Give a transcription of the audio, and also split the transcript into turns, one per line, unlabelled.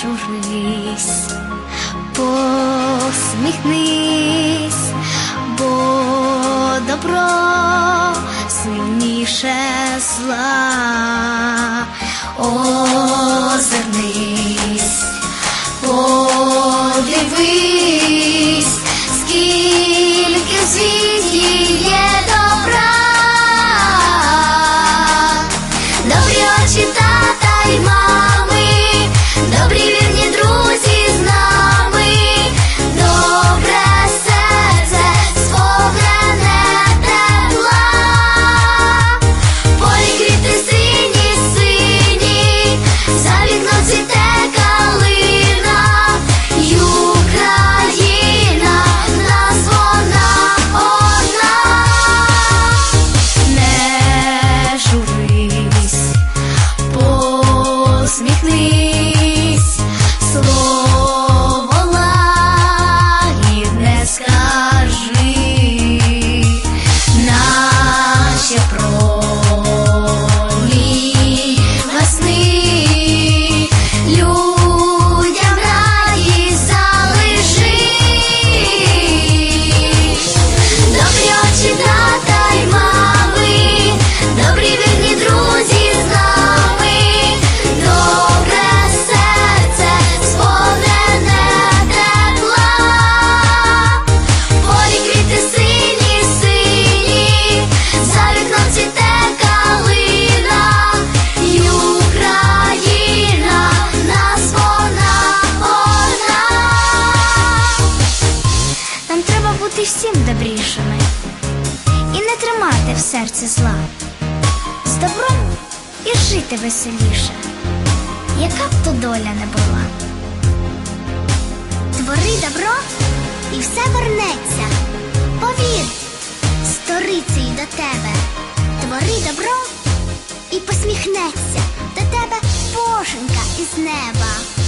журись, посміхнись, бо добро сильніше зла. Озирнись, всім добрішими і не тримати в серці зла. З добром і жити веселіше, яка б то доля не була. Твори добро і все вернеться. Повір, сторицею до тебе. Твори добро і посміхнеться до тебе Боженька із неба.